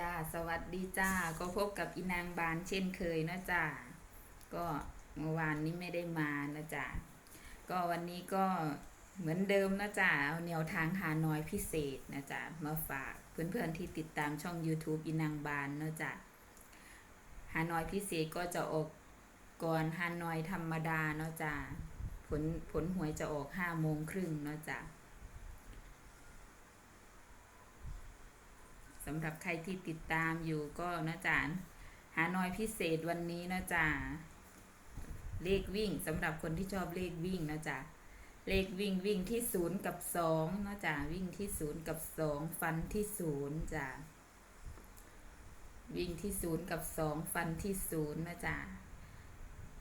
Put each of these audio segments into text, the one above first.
จ้า สวัสดีจ้า ก็พบกับอีนางบานเช่นเคยนะจ้า ก็เมื่อวานนี้ไม่ได้มานะจ้า ก็วันนี้ก็เหมือนเดิมนะจ้า เอาแนวทางหาน้อยพิเศษนะจ้า มาฝากเพื่อนๆที่ติดตามช่อง YouTube อีนางบานนะจ้า หาน้อยพิเศษก็จะออกก่อนฮานอยธรรมดาเนาะจ้า ผลผลหวยจะออกห้าโมงครึ่งเนาะจ้าำหรับใครที่ติดตามอยู่ก็นะจ๊ะหาน้อยพิเศษวันนี้นะจ๊ะเลขวิ่งสำหรับคนที่ชอบเลขวิ่งนะจ๊ะเลขวิ่งวิ่งที่ศูนย์กับสองนะจ๊ะวิ่งที่ศูนย์กับสองฟันที่ศูนย์จ้ะวิ่งที่ศูนย์กับสองฟันที่ศูนย์นะจ๊ะ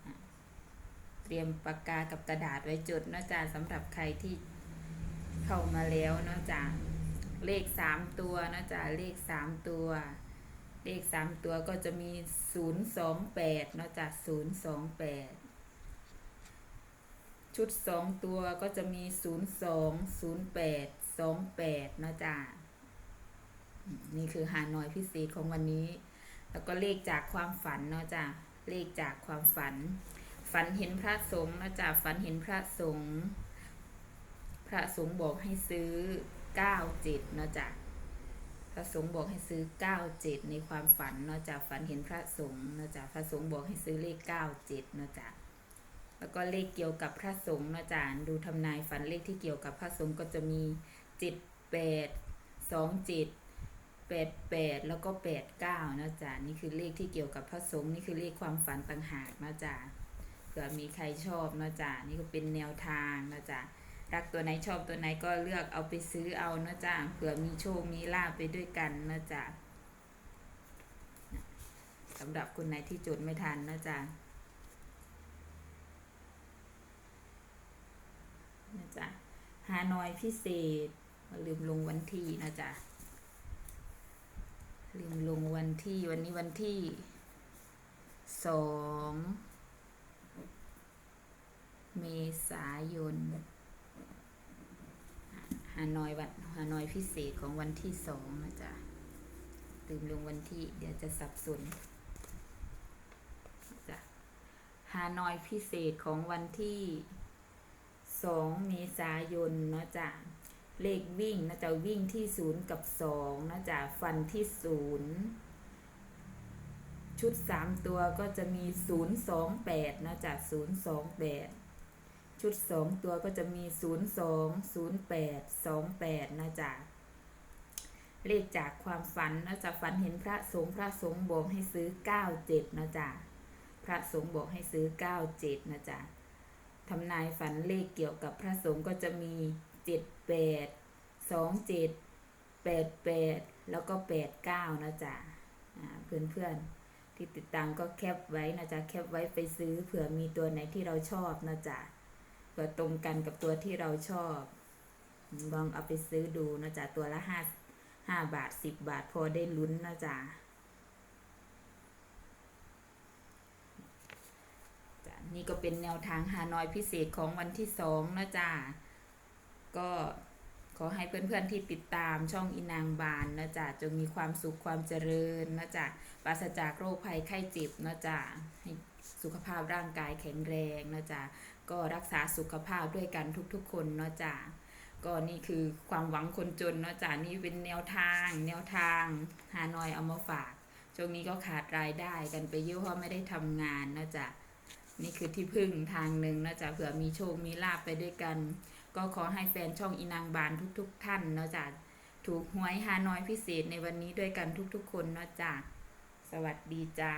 อะเตรียมปากกากับกระดาษไว้จดนะจ๊ะสำหรับใครที่เข้ามาแล้วนะจ๊ะ เลขสามตัวนะจ๊ะเลขสามตัว เลขสามตัวก็จะมีศูนย์สองแปดนะจ๊ะศูนย์สองแปดชุดสองตัวก็จะมีศูนย์สองศูนย์แปดสองแปดนะจ๊ะนี่คือหาหน่อยพิเศษของวันนี้ แล้วก็เลขจากความฝันเนาะจ๊ะเลขจากความฝัน ฝันเห็นพระสงฆ์นะจ๊ะฝันเห็นพระสงฆ์พระสงฆ์บอกให้ซื้อ เก้าเจ็ดเนาะจ้ะพระสงฆ์บอกให้ซื้อเก้าเจ็ดในความฝันเนาะจ้ะฝันเห็นพระสงฆ์เนาะจ้ะพระสงฆ์บอกให้ซื้อเลขเก้าเจ็ดเนาะจ้ะแล้วก็เลขเกี่ยวกับพระสงฆ์เนาะจ้ะดูทำนายฝันเลขที่เกี่ยวกับพระสงฆ์ก็จะมีเจ็ดแปดสองเจ็ดแปดแปดแล้วก็แปดเก้านะจ๊ะนี่คือเลขที่เกี่ยวกับพระสงฆ์นี่คือเลขความฝันต่างหากนะจ๊ะเผื่อมีใครชอบนะจ๊ะนี่ก็เป็นแนวทางนะจ๊ะ รักตัวไหนชอบตัวไหนก็เลือกเอาไปซื้อเอาเนาะจ๊ะเผื่อมีโชคมีลาภไปด้วยกันเนาะจ๊ะสำหรับคนไหนที่จดไม่ทันนะจ๊ะนะจ๊ะฮานอยพิเศษ ลืมลงวันที่นะจ๊ะลืมลงวันที่วันนี้วันที่สองเมษายน ฮานอยวันฮานอยพิเศษของวันที่สองนะจ๊ะลืมลงวันที่เดี๋ยวจะสับสนจ้ะฮานอยพิเศษของวันที่สองเมษายนนะจ๊ะเลขวิ่งนะจ๊ะวิ่งที่ศูนย์กับสองนะจ๊ะฟันที่ศูนย์ชุดสามตัวก็จะมีศูนย์สองแปดนะจ๊ะศูนย์สองแปด ชุดสองตัวก็จะมีศูนย์สองศูนย์แปดสองแปดนะจ๊ะเลขจากความฝันนะจ๊ะฝันเห็นพระสงฆ์พระสงฆ์บอกให้ซื้อเก้าเจ็ดนะจ๊ะพระสงฆ์บอกให้ซื้อเก้าเจ็ดนะจ๊ะทำนายฝันเลขเกี่ยวกับพระสงฆ์ก็จะมีเจ็ดแปดสองเจ็ดแปดแปดแล้วก็แปดเก้านะจ๊ะเพื่อนเพื่อนๆที่ติดตามก็แคปไว้นะจ๊ะแคปไว้ไปซื้อเผื่อมีตัวไหนที่เราชอบนะจ๊ะ ผื่อตรงกันกับตัวที่เราชอบลองเอาไปซื้อดูนะจ๊ะตัวละห้าห้าบาทสิบบาทพอได้ลุ้นนะจ๊ะจ้ะนี่ก็เป็นแนวทางฮานอยพิเศษของวันที่สองนะจ๊ะก็ ขอให้เพื่อนๆที่ติดตามช่องอินางบานนะจ๊ะจงมีความสุขความเจริญนะจ๊ะปราศจากโรคภัยไข้เจ็บนะจ๊ะให้สุขภาพร่างกายแข็งแรงนะจ๊ะก็รักษาสุขภาพด้วยกันทุกๆ คนเนาะจ้ะก็นี่คือความหวังคนจนเนาะจ้ะนี่เป็นแนวทาง แนวทางฮานอยเอามาฝากช่วงนี้ก็ขาดรายได้กันไปเยอะเพราะไม่ได้ทำงานเนาะจ้ะนี่คือที่พึ่งทางหนึ่งเนาะจ้ะเผื่อมีโชคมีลาบไปด้วยกัน ก็ขอให้แฟนช่องอินางบานทุก ๆ ท่านเนาะจ้ะถูกหวยฮานอยพิเศษในวันนี้ด้วยกันทุกๆ คนเนาะจ้ะสวัสดีจ้า